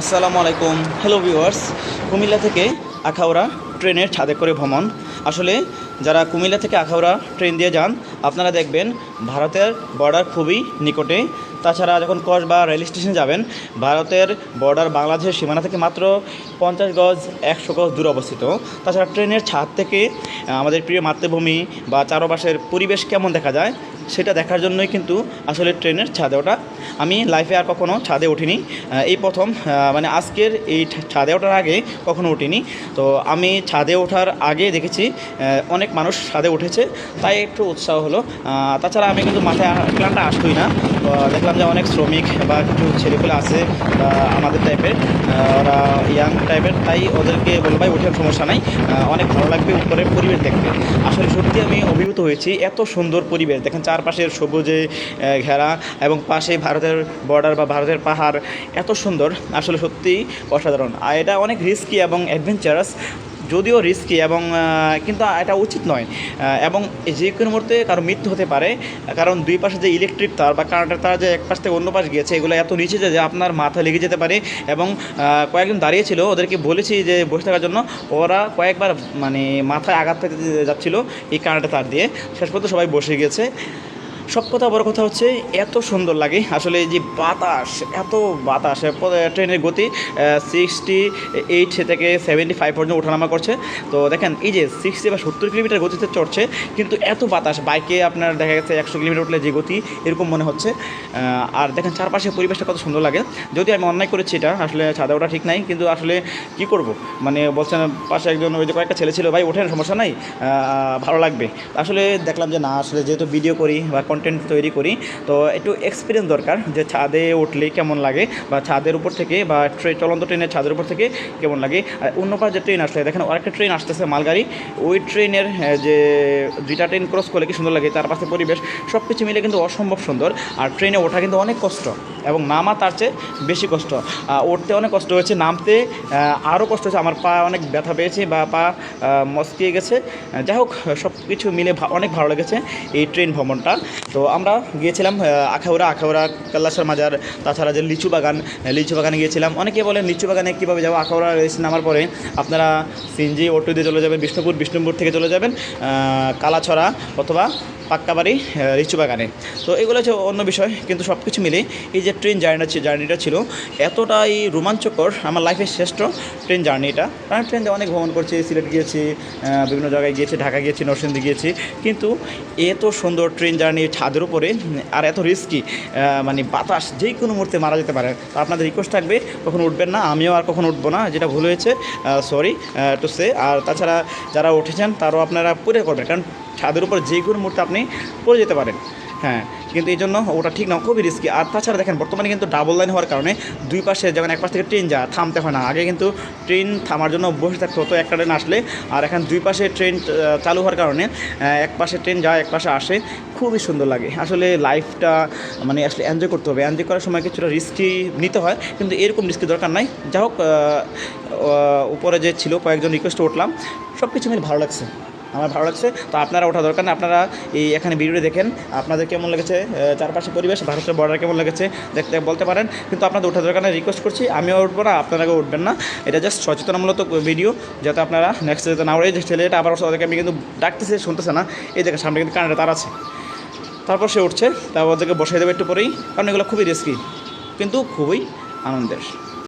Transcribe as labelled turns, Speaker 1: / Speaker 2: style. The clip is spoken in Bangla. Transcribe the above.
Speaker 1: আসসালামু আলাইকুম। হ্যালো ভিউয়ার্স কুমিল্লা থেকে আখাউড়া ট্রেনের ছাদে করে ভ্রমণ। আসলে যারা কুমিল্লা থেকে আখাউড়া ট্রেন দিয়ে যান, আপনারা দেখবেন ভারতের বর্ডার খুবই নিকটে। তাছাড়া যখন কস বা রেল স্টেশনে যাবেন, ভারতের বর্ডার বাংলাদেশের সীমানা থেকে মাত্র পঞ্চাশ গজ, একশো গজ দূরে অবস্থিত। তাছাড়া ট্রেনের ছাদ থেকে আমাদের প্রিয় মাতৃভূমি বা চারপাশের পরিবেশ কেমন দেখা যায়, সেটা দেখার জন্যই কিন্তু আসলে ট্রেনের ছাদে ওঠা। আমি লাইফে আর কখনও ছাদে উঠিনি। এই প্রথম মানে আজকের এই ছাদে ওঠার আগে কখনো উঠিনি। তো আমি ছাদে ওঠার আগে দেখেছি অনেক মানুষ ছাদে উঠেছে। তাই একটু উৎসাহ হলো। তাছাড়া আমি কিন্তু মাথায় প্ল্যানটা আসতোই না। তো দেখলাম যে অনেক শ্রমিক বা কিছু ছেলেপুলে আছে আমাদের টাইপের ওরা ইয়াং টাইপের তাই ওদেরকে বলব ভাই ওঠার সমস্যা নাই। অনেক ভালো লাগবে উপরের পরিবেশ দেখতে। আসলে সত্যি আমি অভিভূত হয়েছি, এত সুন্দর পরিবেশ। দেখেন চারপাশের সবুজে ঘেরা এবং পাশে ভারতের বর্ডার বা ভারতের পাহাড়, এত সুন্দর। আসলে সত্যিই অসাধারণ। আর এটা অনেক রিস্কি এবং অ্যাডভেঞ্চারাস যদিও রিস্কি এবং কিন্তু এটা উচিত নয়। এবং যে কোনো মুহূর্তে কারও মৃত্যু হতে পারে, কারণ দুই পাশে যে ইলেকট্রিক তার বা কারেন্টের তার যে এক পাশ থেকে অন্য পাশ গিয়েছে, এগুলো এত নিচে যে যে আপনার মাথা লেগে যেতে পারে এবং কয়েকজন দাঁড়িয়েছিল, ওদেরকে বলেছি যে, বসে থাকার জন্য। ওরা কয়েকবার মানে মাথায় আঘাত পেতে যাচ্ছিল এই কারেন্টের তার দিয়ে। শেষ পর্যন্ত সবাই বসে গিয়েছে। সব কথা বড় কথা হচ্ছে এত সুন্দর লাগে। আসলে যে বাতাস, এত বাতাস ট্রেনের গতি সিক্সটি এইট থেকে সেভেন্টি ফাইভ পর্যন্ত ওঠানামা করছে। তো দেখেন, এই যে সিক্সটি বা সত্তর কিলোমিটার গতিতে চড়ছে, কিন্তু এত বাতাস, বাইকে আপনার দেখা গেছে একশো কিলোমিটার উঠলে যে গতি, এরকম মনে হচ্ছে। আর দেখেন, চারপাশে পরিবেশটা কত সুন্দর লাগে। যদি আমি অন্যায় করেছি এটা, আসলে ছাদে ওঠা ঠিক নাই, কিন্তু আসলে কি করব? মানে বলছেন, পাশে একজন ওই যে কয়েকটা ছেলে ছিল, ভাই, ওঠেন, সমস্যা নাই ভালো লাগবে। আসলে দেখলাম যে না, আসলে যেহেতু ভিডিও করি বা কন্টেন্ট তৈরি করি। তো একটু এক্সপিরিয়েন্স দরকার যে ছাদে উঠলে কেমন লাগে বা ছাদের উপর থেকে বা ট্রেন চলন্ত ট্রেনের ছাদের উপর থেকে কেমন লাগে। আর অন্য পাশ যে ট্রেন আসলে দেখেন আরেকটা ট্রেন আসতেছে মালগাড়ি। ওই ট্রেনের যে দুইটা ট্রেন ক্রস করলে কি সুন্দর লাগে তার পাশে পরিবেশ সব কিছু মিলে কিন্তু অসম্ভব সুন্দর। আর ট্রেনে ওঠা কিন্তু অনেক কষ্ট এবং নামা তার চেয়ে বেশি কষ্ট। উঠতে অনেক কষ্ট হয়েছে নামতে আরও কষ্ট হয়েছে আমার পা অনেক ব্যথা পেয়েছে বা পা আহ, মচকিয়ে গেছে। যাই হোক সব কিছু মিলে অনেক ভালো লেগেছে এই ট্রেন ভ্রমণটা। তো আমরা গিয়েছিলাম আখাউড়া আখাউড়া কাল্লাসার মাজার, তাছাড়া যে লিচু বাগান, লিচু বাগানে গিয়েছিলাম। অনেকে বলেন লিচু বাগানে কীভাবে যাব? আখাউড়া রেস নামার পরে আপনারা সিনজি অটো দিয়ে চলে যাবেন, বিষ্ণুপুর বিষ্ণুপুর থেকে চলে যাবেন কালাছড়া অথবা পাক্কাবাড়ি আহ, লিচু বাগানে। তো এগুলো হচ্ছে অন্য বিষয় কিন্তু সব কিছু মিলে এই যে ট্রেন জার্নিটা ছিল জার্নিটা ছিল এতটাই রোমাঞ্চকর আমার লাইফের শ্রেষ্ঠ ট্রেন জার্নিটা কারণ ট্রেন অনেক ভ্রমণ করছি সিলেট গিয়েছি বিভিন্ন জায়গায় গিয়েছি ঢাকা গিয়েছি নরসিংদী গিয়েছি কিন্তু এত সুন্দর ট্রেন জার্নি ছাদের উপরে আর এত রিস্কি মানে বাতাস যে কোনো মুহূর্তে মারা যেতে পারে। তো আপনাদের রিকোয়েস্ট থাকবে কখনো উঠবেন না আমিও আর কখনো উঠবো না যেটা ভুল হয়েছে সরি টু সে আর তাছাড়া যারা উঠেছেন তারও আপনারা পুরে করবেন কারণ ছাদের উপর যে কোনো মুহূর্তে আপনি পড়ে যেতে পারেন। হ্যাঁ কিন্তু এই জন্য ওটা ঠিক না, খুবই রিস্কি আর তাছাড়া দেখেন, বর্তমানে কিন্তু ডাবল লাইন হওয়ার কারণে দুই পাশে যেমন এক পাশ থেকে ট্রেন যা থামতে হয় না। আগে কিন্তু ট্রেন থামার জন্য বসে থাকতে হতো একটা ট্রেন আসলে। আর এখন দুই পাশে ট্রেন চালু হওয়ার কারণে এক পাশে ট্রেন যায়, এক পাশে আসে, খুবই সুন্দর লাগে। আসলে লাইফটা মানে আসলে এনজয় করতে হবে। এনজয় করার সময় কিছুটা রিস্কি নিতে হয়, কিন্তু এরকম রিস্কি দরকার নাই। যা হোক উপরে যে ছিল, কয়েকজন রিকোয়েস্ট উঠলাম সব কিছু মিলে ভালো লাগছে। আমার ভালো লাগছে। তো আপনারা ওঠা দরকার না। আপনারা এই এখানে ভিডিওটি দেখেন। আপনাদের কেমন লেগেছে? চারপাশে পরিবেশ, ভারতের বর্ডার কেমন লেগেছে? দেখতে বলতে পারেন। কিন্তু আপনাদের ওঠা দরকার না রিকোয়েস্ট করছি। আমিও উঠবো না, আপনারাও উঠবেন না। এটা জাস্ট সচেতনমূলক ভিডিও যাতে আপনারা নেক্সট যাতে না এই যে ছেলেটা আবার ওদেরকে আমি কিন্তু ডাকতেছে, শুনতেছে না। এই দেখেন, সামনে কিন্তু কানাডা তার আছে। তারপর সে উঠছে, তারপর ওদেরকে বসাই দেবে একটু পরেই। কারণ এগুলো খুবই রিস্কি কিন্তু খুবই আনন্দের।